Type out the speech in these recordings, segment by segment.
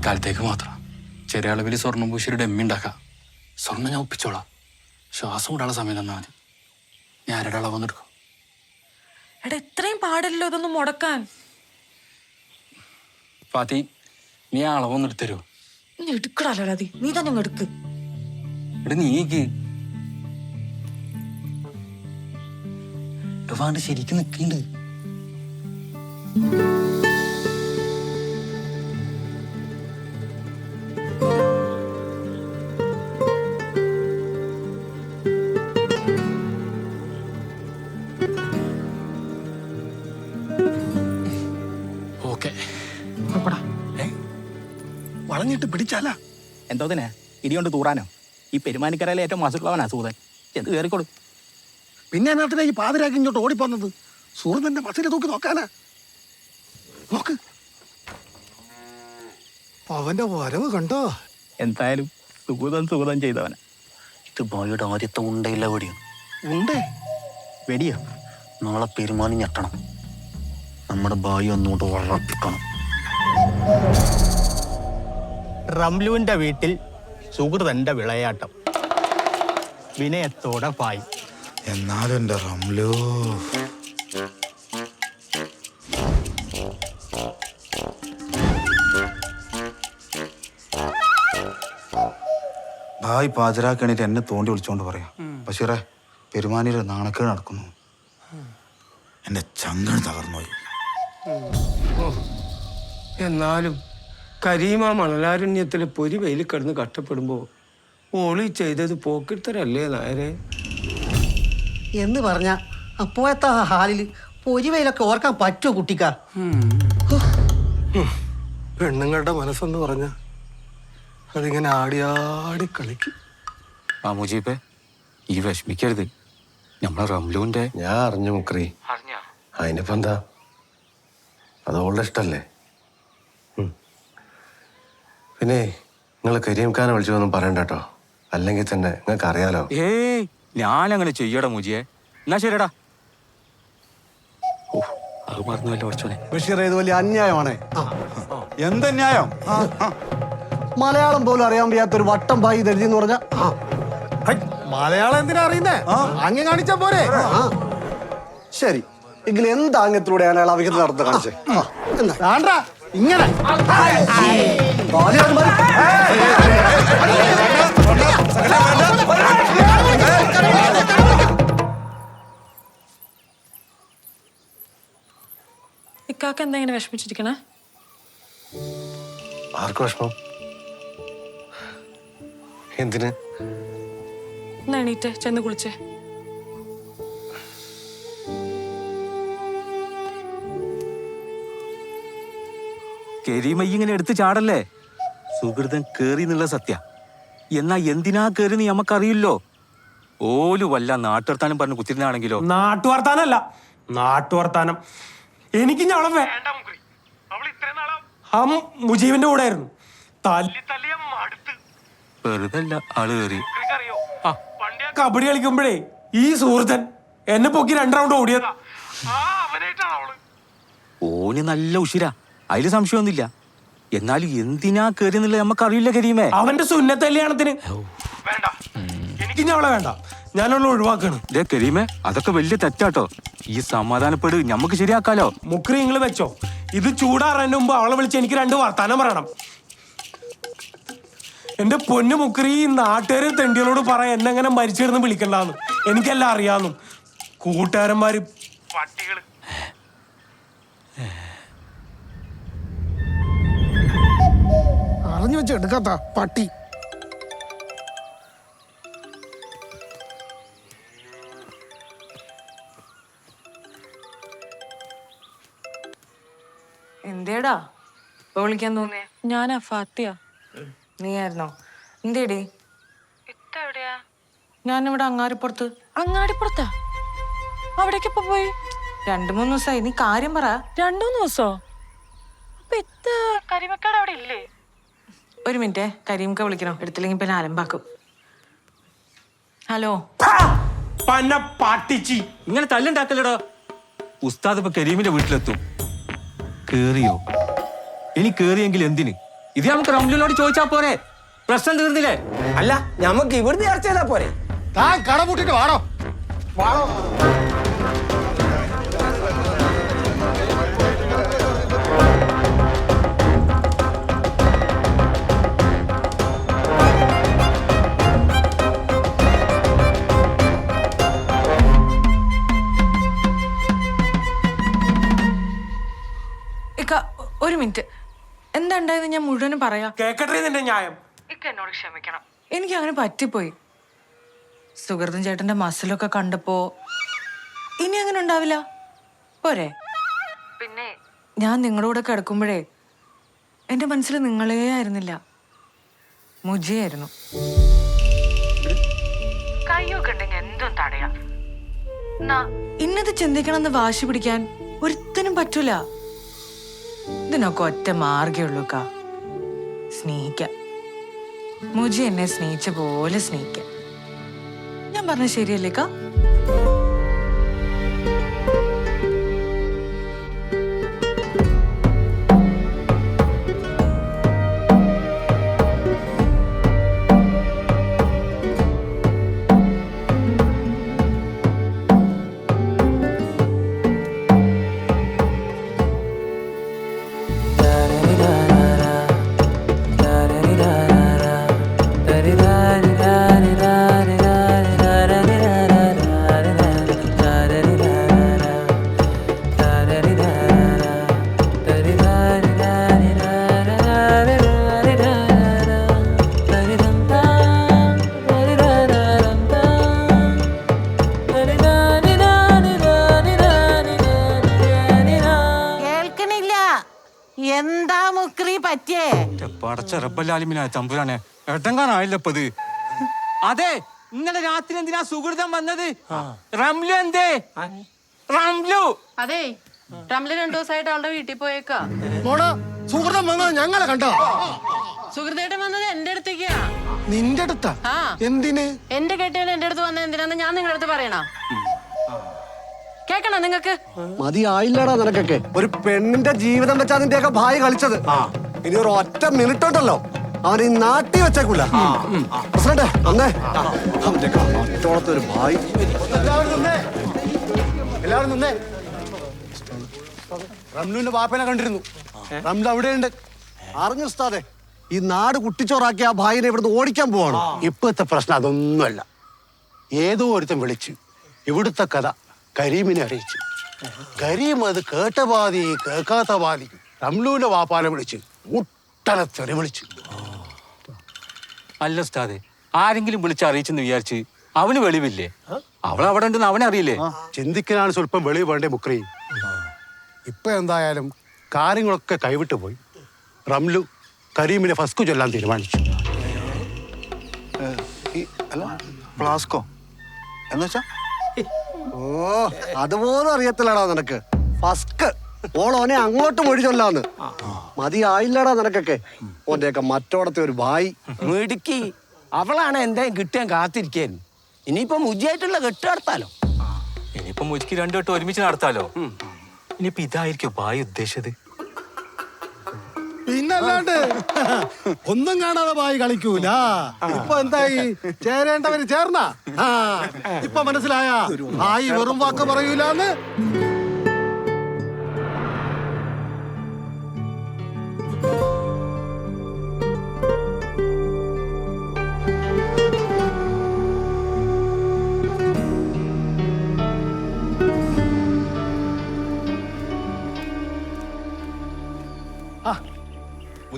തൽക്കാലത്തേക്ക് മാത്രം. ചെറിയ അളവിൽ സ്വർണം പൂശിയൊരു ഡമ്മി ഉണ്ടാക്കാം. സ്വർണം ഞാൻ ഒപ്പിച്ചോളാം. ശ്വാസം വിടാനുള്ള സമയം തന്നാൽ മതി. ഞാൻ ആരുടെ അളവ് എടുക്കും? എടാ ഇത്രയും പാടില്ലല്ലോ ഇതൊന്നും മുടക്കാൻ. ഫാത്തി നീ ആ അളവൊന്നും എടുത്തരുമോ നീ എടുക്കടാലോ അതി നീ തന്നെ അങ്ങ് എടുക്ക്. നീക്ക് വാണ്ട് ശരിക്കും നിൽക്കുന്നുണ്ട് വളഞ്ഞിട്ട് പിടിച്ചാലാ? എന്തോതിനെ ഇടികൊണ്ട് തൂറാനോ? ഈ പെരുമാനിക്കരയിലെ ഏറ്റവും മാസുള്ളവനാ സൂതൻ. ചെന്ന് കയറിക്കോട്? പിന്നെ നാട്ടിലെ ഈ പാതിരാക്കി ഇങ്ങോട്ട് ഓടിപ്പോന്നത്? സുഹൃത്തിന്റെ മസിലെ തൂക്കി നോക്കാനാ? നോക്ക്. അവന്റെ വരവ് കണ്ടോ? എന്തായാലും സുഗതം സുഗതം ചെയ്തവന. ഇത് ബോയുടെ ആദ്യത്തെ ഉണ്ടയില്ല വെടിയോ? ഉണ്ടേ. വെടിയോ? നാളെ പെരുമാനി ഞെട്ടണം. നമ്മുടെ ബായി ഒന്നുകൊണ്ട് ഉറപ്പിക്കണം. റംലുവിന്റെ വീട്ടിൽ സുഹൃതന്റെ വിളയാട്ടം. വിനയത്തോടെ പായി. എന്നാലും എന്റെ റംലു ഭായ് പാചരാക്കണിട്ട് എന്നെ തോണ്ടി വിളിച്ചോണ്ട് പറയാം. പക്ഷേ പെരുമാനിയുടെ നാണക്കേട് നടക്കുന്നു. എന്റെ ചങ്കണ് തകർന്നുപോയി. എന്നാലും കരീമ മണലാരണ്യത്തിലെ പൊരി വെയിൽ കിടന്ന് കഷ്ടപ്പെടുമ്പോൾ ഓളി ചെയ്തത് പോക്കിത്തരല്ലേ നായരെ? എന്ന് പറഞ്ഞ അപ്പോഴത്തെ ആ ഹാലിൽ പൊരിവയിലൊക്കെ ഓർക്കാൻ പറ്റുമോ കുട്ടിക്ക? പെണ്ണുങ്ങളുടെ മനസ്സെന്ന് പറഞ്ഞ അതിങ്ങനെ ആടി ആടി കളിക്കും. മാമൂജിപ്പേ ഈ വിഷമിക്കരുത്. നമ്മളെ റംലുവിന്റെ ഞാൻ അറിഞ്ഞു മുക്രി. അതിനിപ്പോ എന്താ? അത് ഓളുടെ ഇഷ്ടല്ലേ. പിന്നെ നിങ്ങൾ കരീം വിളിച്ചു വിളിച്ചതൊന്നും പറയണ്ട കേട്ടോ. അല്ലെങ്കിൽ തന്നെ നിങ്ങൾക്ക് അറിയാലോ. ഏയ് ഞാനങ്ങനെ ചെയ്യടാ മുജിയെ. എന്നാ ശരിടാ ഓ അത് മറന്നുവല്ലോ കുറച്ചോനെ ബഷീർ ഇത് വലിയ അന്യായമാണേ. എന്ത് ന്യായം മലയാളം പോലും അറിയാൻ വയ്യാത്ത ഒരു വട്ടം ബായി ദരിദ്രം എന്ന് പറഞ്ഞ മലയാളം എന്തിനാ അറിയുന്നേ? അങ്ങ് കാണിച്ചാ പോരെ. ശരി. എങ്കിൽ എന്താ ആംഗ്യത്തിലൂടെയാണ് അയാൾ അവിഹിത നടത്തുന്നത് കാണിച്ചേ വേണ്ട ഇങ്ങനെ. ഇക്കാക്ക എന്താ ഇങ്ങനെ വിഷമിച്ചിരിക്കണേ? ആർക്ക് വിഷമം? എന്തിന്? എണീറ്റ് ചെന്ന് കുളിച്ചേ. കരീമ ഇങ്ങനെ എടുത്ത് ചാടല്ലേ? സുഹൃതൻ കേറി എന്നുള്ള സത്യ. എന്നാ എന്തിനാ കേറി നീ നമുക്കറിയില്ലോ ഓലു വല്ല നാട്ടുവർത്താനം പറഞ്ഞു കുത്തിരുന്നാണെങ്കിലോ? നാട്ടുവർത്താനല്ല നാട്ടുവർത്താനം. എനിക്ക് ഞവളെ വേണ്ട ആ മുജീബിന്റെ കൂടെ ആയിരുന്നു. തല്ലി തല്ലിയ മടുത്ത്. വെറുതെ അല്ല ആൾ കേറി. ആ കബഡി കളിക്കുമ്പോഴേ ഈ സുഹൃത്തൻ എന്നെ പൊക്കി രണ്ട് റൗണ്ട് ഓടിയതാ. ഓന് നല്ല ഉഷിര അതിൽ സംശയമൊന്നുമില്ല. എന്നാലും എന്തിനാ കയറിയെന്നില്ല നമുക്ക് നമുക്കറിയില്ല കരീമേ. അവന്റെ സുന്നത്ത് കല്യാണത്തിന്. വേണ്ട. എനിക്ക് അവളെ വേണ്ട. ഞാനുള്ള ഒഴിവാക്കാണ്. ദേ കരീമേ അതൊക്കെ വലിയ തെറ്റാട്ടോ. ഈ സമാധാനപ്പെട് നമുക്ക് ശരിയാക്കാലോ. മുക്രി നിങ്ങൾ വെച്ചോ. ഇത് ചൂടാറാൻ മുമ്പ് അവളെ വിളിച്ച് എനിക്ക് രണ്ട് വർത്താനം പറയണം. എന്റെ പൊന്നു മുക്രി ഈ നാട്ടുകാരും തെണ്ടികളോട് പറ എന്നെങ്ങനെ മരിച്ചു മരിച്ചിരുന്ന് വിളിക്കണ്ടെന്ന്. എനിക്കെല്ലാം അറിയാന്നും. കൂട്ടുകാരന്മാര് പട്ടികൾ അറിഞ്ഞു വെച്ച് എടുക്കാത്ത പട്ടി. എന്തേടാ? ഇപ്പൊ വിളിക്കാൻ തോന്നിയ? ഞാനാ ഫാത്തിയ. നീ ആയിരുന്നോ എന്തേടി ഞാനിവിടെ അങ്ങാടിപ്പുറത്ത്. അങ്ങാടിപ്പുറത്താ? അവിടേക്ക് ഇപ്പൊ പോയി? രണ്ടു മൂന്ന് ദിവസമായി നീ കാര്യം പറ. രണ്ടു മൂന്ന് ദിവസോ? അപ്പൊ എത്ര കരിമക്കാട് അവിടെ ഇല്ലേ? ഒരു മിനിറ്റ് കരീംക്ക വിളിക്കണോ. എടുത്തില്ലെങ്കിൽ പിന്നെ അലമ്പാക്കും ഹലോ. പന്ന പാട്ടിച്ചി. ഇങ്ങനെ തല്ലുണ്ടാക്കല്ലടോ? ഉസ്താദ് ഇപ്പൊ കരീമിന്റെ വീട്ടിലെത്തും. കേറിയോ? ഇനി കേറിയെങ്കിൽ എന്തിന്? ഇത് നമുക്ക് റൗണ്ടിലോട് ചോദിച്ചാ പോരെ. പ്രശ്നം തീർന്നില്ലേ? അല്ല നമുക്ക് ഇവിടുന്ന് ചർച്ച ചെയ്താ പോരെ. താൻ കട പൂട്ടിട്ട് വാടോ. വാടോ. ഒരു മിനിറ്റ്. എന്താ ഉണ്ടായെന്ന് ഞാൻ മുഴുവനും പറയാം. കേക്കട്ടെ നിന്റെ ന്യായം. ഇക്ക എന്നോട് ക്ഷമിക്കണം. എനിക്ക് അങ്ങനെ പറ്റിപ്പോയി. സുഹൃത്തും ചേട്ടന്റെ മസിലൊക്കെ കണ്ടപ്പോ ഇനി അങ്ങനെ ഉണ്ടാവില്ല. പോരെ. പിന്നെ ഞാൻ നിങ്ങളുടെ കൂടെ കിടക്കുമ്പോഴേ എന്റെ മനസ്സിൽ നിങ്ങളേ ആയിരുന്നില്ല. മുജിയായിരുന്നു കയ്യൊക്കെ ഉണ്ടെങ്കിൽ എന്തും തടയാ. ഇന്നത് ചിന്തിക്കണമെന്ന് വാശി പിടിക്കാൻ ഒരുത്തനും പറ്റൂല. ഇതിനൊക്കെ ഒറ്റ മാർഗേ ഉള്ളൂ കാ. സ്നേഹിക്കാം. മുജി എന്നെ സ്നേഹിച്ച പോലെ സ്നേഹിക്കാം. ഞാൻ പറഞ്ഞ ശരിയല്ലേ കാ? പടച്ച റബ്ബല്ലാലിമിനാ തമ്പുരാനെ. അതെ ഇന്നലെ രാത്രി എന്തിനാ സുഹൃതം വന്നത്? റംലു എന്തേ? റംലു. അതെ റംലു രണ്ടു ദിവസമായിട്ട് അവളുടെ വീട്ടിൽ പോയേക്കാ. മോളെ സുഹൃതം വന്നത് ഞങ്ങളെ കണ്ടോ? സുഹൃത്തേട്ടൻ വന്നത് എന്റെ അടുത്തേക്കാ. നിന്റെ അടുത്താ? ആ. എന്തിന്? എന്റെ കെട്ടിയവൻ എന്റെ അടുത്ത് വന്നത് എന്തിനാന്ന് ഞാൻ നിങ്ങളുടെ അടുത്ത് പറയണ? കേക്കണോ നിങ്ങക്ക് മതിയായില്ലടാ നിനക്കൊക്കെ. ഒരു പെണ്ണിന്റെ ജീവിതം വെച്ചാ നിന്റെയൊക്കെ ഭായി കളിച്ചത്. ഇനി ഒരു ഒറ്റ മിനിറ്റ് ഉണ്ടല്ലോ. അവൻ ഈ നാട്ടി വെച്ചേക്കൂല. പ്രസിഡന്റ് അന്നേ മറ്റോളത്തെ ഒരു ഭായി. എല്ലാവരും നിന്നേ. എല്ലാവരും നിന്നേ. റംലുവിന്റെ ബാപ്പനെ കണ്ടിരുന്നു. റംലു അവിടെയുണ്ട്. അറിഞ്ഞു ഉസ്താദെ? ഈ നാട് കുട്ടിച്ചോറാക്കി ആ ഭായിനെ ഇവിടുന്ന് ഓടിക്കാൻ പോവാണ്. ഇപ്പോഴത്തെ പ്രശ്നം അതൊന്നുമല്ല. ഏതോ ഒരുത്തൻ വിളിച്ച്. ഇവിടുത്തെ കഥ കരീമിനെ അറിയിച്ചു. കരീം അത് കേട്ട ബാധി കേൾക്കാത്ത ബാധി റംലുവിന്റെ വാപ്പാനെ വിളിച്ച്. മുട്ടനെ തെറി വിളിച്ചു. അല്ല ഉസ്താദെ ആരെങ്കിലും വിളിച്ച് അറിയിച്ചെന്ന് വിചാരിച്ച് അവന് വെളിവില്ലേ? അവൾ അവിടെ ഉണ്ടെന്ന് അറിയില്ലേ? ചിന്തിക്കാനാണ് സ്വല്പം വെളിവ് വേണ്ടേ മുക്രി? ഇപ്പൊ എന്തായാലും കാര്യങ്ങളൊക്കെ കൈവിട്ടു പോയി. റംലു കരീമിനെ ഫസ്കു ചൊല്ലാൻ തീരുമാനിച്ചു. അല്ല ഫ്ലാസ്കോ? എന്നുവെച്ചാ ഓ അതുപോലും അറിയത്തില്ലടാ നിനക്ക്. ഫസ്ക്. ഓളോനെ അങ്ങോട്ട് മൊഴി ചൊല്ലാന്ന് മതിയായില്ലടാ നിനക്കൊക്കെ. ഓന്റെയൊക്കെ മറ്റോടത്തെ ഒരു ഭായി മിടുക്കി. അവളാണ് എന്തേലും കിട്ടാൻ കാത്തിരിക്കാൻ ഇനിയിപ്പൊ മുജിയായിട്ടുള്ള കെട്ട് നടത്താലോ? ഇനിയിപ്പൊ മുജിക്ക് രണ്ടു വട്ടം ഒരുമിച്ച് നടത്താലോ? ഇനിയിപ്പൊ ഇതായിരിക്കും ഭായി ഉദ്ദേശിച്ചത്. പിന്നല്ലാണ്ട് ഒന്നും കാണാതെ ഭായി കളിക്കൂല. ഇപ്പൊ എന്തായി? ചേരേണ്ടവര് ചേർന്ന? ഇപ്പൊ മനസ്സിലായ? ഭായി വെറും വാക്ക് പറയൂലെന്ന്.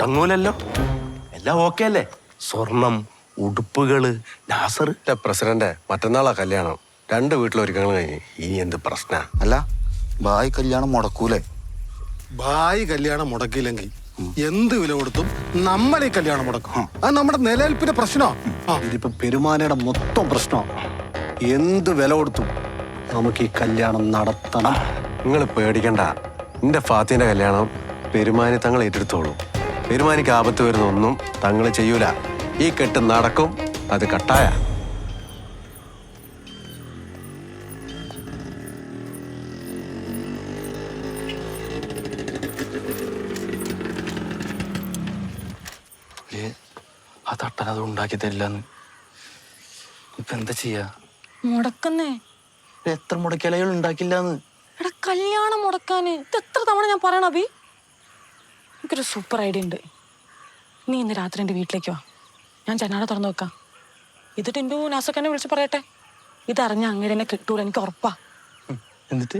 മുടങ്ങൂലല്ലോ. എല്ലാം ഓക്കെ അല്ലേ? സ്വർണം ഉടുപ്പുകൾ നാസർ. പ്രസിഡന്റ് മറ്റന്നാളാ കല്യാണം. രണ്ട് വീട്ടിലൊരുക്കങ്ങൾ കഴിഞ്ഞ് ഇനി എന്ത് പ്രശ്ന? അല്ല ബായ് കല്യാണം മുടക്കൂലേ? ഭായി കല്യാണം മുടക്കിയില്ലെങ്കിൽ എന്ത് വില കൊടുത്തും നമ്മൾ ഈ കല്യാണം മുടക്കും. അത് നമ്മുടെ നിലനിൽപ്പിന്റെ പ്രശ്നമാണ് ഇതിപ്പോ പെരുമാനയുടെ മൊത്തം പ്രശ്നമാണ് എന്ത് വില കൊടുത്തും നമുക്ക് ഈ കല്യാണം നടത്തണം. നിങ്ങൾ പേടിക്കണ്ട. എന്റെ ഫാത്തിന്റെ കല്യാണം പെരുമാനി തങ്ങൾ ഏറ്റെടുത്തോളൂ. പെരുമാനിക്ക് ആപത്ത് വരുന്ന ഒന്നും തങ്ങൾ ചെയ്യൂല. ഈ കെട്ട് നടക്കും അത് കട്ടായ. ആ തട്ടൻ അത് ഉണ്ടാക്കി തരില്ലെന്ന്. ഇപ്പൊ എന്താ ചെയ്യാ? മുടക്കുന്നേ. എത്ര മുടക്കിയാലും ഉണ്ടാക്കില്ലാന്ന്. എടാ കല്യാണം മുടക്കാന്. ഇത് എത്ര തവണ ഞാൻ പറയണ അഭി? എനിക്കൊരു സൂപ്പർ ഐഡിയ ഉണ്ട്. നീ ഇന്ന് രാത്രി എന്റെ വീട്ടിലേക്ക് വാ. ഞാൻ ജനാല തുറന്നു വെക്കാം. ഇത് ടിൻഡു എന്നെ വിളിച്ച് പറയട്ടെ? ഇതറിഞ്ഞ അങ്ങനെ എന്നെ കിട്ടൂല എനിക്ക് ഉറപ്പാ. എന്നിട്ട്?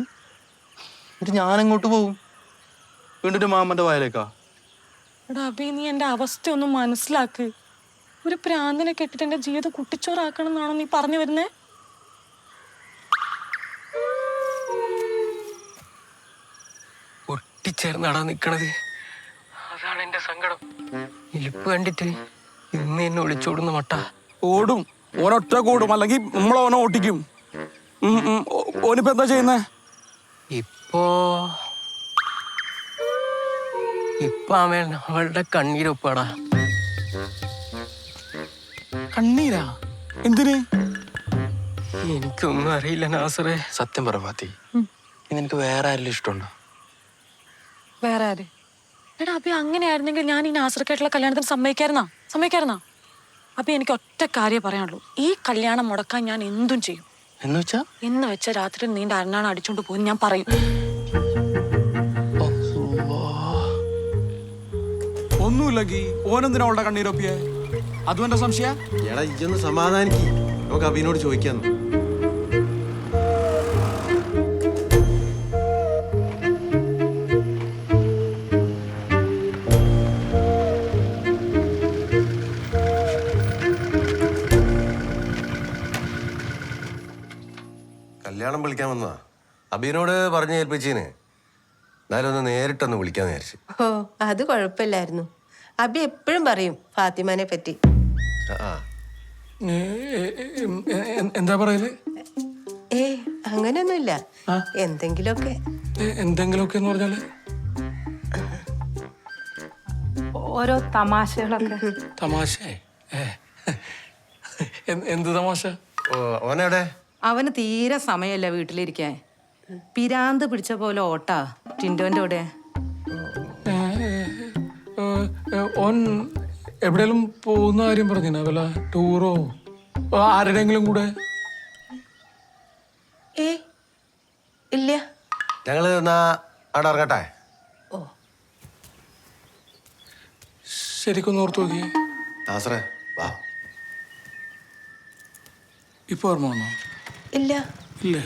എന്നിട്ട് ഞാൻ എങ്ങോട്ട് പോകും വീണ്ടും മാമന്റെ വായലേക്കാ? എടാ അഭി നീ എന്റെ അവസ്ഥ ഒന്ന് മനസ്സിലാക്ക്. ഒരു പ്രാന്തിനെ കെട്ടിട്ട് എന്റെ ജീവിതം കുട്ടിച്ചോറാക്കണം എന്നാണോ നീ പറഞ്ഞു വരുന്നേ? ഒട്ടിച്ചേർന്നാടാ നിക്കണത്. എന്റെ ഇലിപ്പ് കണ്ടിട്ട് ഇന്ന് എന്നെ ഒളിച്ചോടുന്ന മട്ട. ഓടും. ഓനൊറ്റ കൂടും. അല്ലെങ്കിൽ നമ്മൾ ഓനെ ഓട്ടിക്കും. ഓനിപ്പോ എന്താ ചെയ്യുന്നേ? ഇപ്പോ ഇപ്പൊ അവൻ അവളുടെ കണ്ണീരൊപ്പാടാ കണ്ണീരാ? എന്തിന്? എനിക്കൊന്നും അറിയില്ല നാസറേ. സത്യം പറ ഫാത്തി. നിനക്ക് വേറെ ആരെങ്കിലും ഇഷ്ടമുണ്ടോ? വേറെ ആര്? എടാ അഭി അങ്ങനെയായിരുന്നെങ്കിൽ ഞാൻ ഈ നാസർക്കായിട്ടുള്ള കല്യാണത്തിന് സമ്മതിക്കായിരുന്നാ? സമ്മതിക്കായിരുന്നാ? അപ്പൊ എനിക്ക് ഒറ്റ കാര്യം പറയാനുള്ളൂ. ഈ കല്യാണം മുടക്കാൻ ഞാൻ എന്തും ചെയ്യും. എന്ന് വെച്ചാ? എന്ന് വെച്ച രാത്രി നീണ്ട അരണാണ് അടിച്ചോണ്ട് പോകും ഞാൻ പറയും. ഒന്നുമില്ലെങ്കിൽ ഓനെന്തിനാ അവളുടെ കണ്ണീരൊപ്പിയെ? അതും എന്റെ സംശയ? എടാ ഇജൊന്ന് സമാധാനിക്ക്. നമുക്ക് അഭിനോട് ചോദിക്കാന്ന്. അബീനോട് പറഞ്ഞു ഏൽപ്പിച്ചീന്. എന്നാലും ഒന്ന് നേരിട്ടൊന്ന് വിളിക്കാന്ന് വിചാരിച്ചു. ഓ അത് കുഴപ്പമില്ലായിരുന്നു. അബി എപ്പോഴും പറയും ഫാത്തിമാനെ പറ്റി. ആ, ആ. എന്താ പറയൽ? ഏ അങ്ങനെയൊന്നുമില്ല. എന്തെങ്കിലുമൊക്കെ. എ- എന്തെങ്കിലുമൊക്കെ എന്ന് പറഞ്ഞാൽ? ഓരോ തമാശകളൊക്കെ. തമാശ? എന്ത് തമാശ? ഓ, ഓനെവിടെ അവന് തീരെ സമയമല്ല വീട്ടിലിരിക്കാൻ. പിരാന്ത് പിടിച്ച പോലെ ഓട്ടാ ടിൻഡോന്റെ കൂടെ. ഓൻ എവിടെയെങ്കിലും പോകുന്ന കാര്യം പറഞ്ഞാ വല്ല ടൂറോ ആരുടെങ്കിലും കൂടെ? ഏ ഇല്ല. ഞങ്ങൾ എന്നാ അവിടെ ഇറങ്ങട്ടെ? ശരിക്കും ഓർത്ത് നോക്കി വാ. ഇപ്പൊ ഓർമ്മ വന്നോ? ഇല്ല. ഇല്ലേ?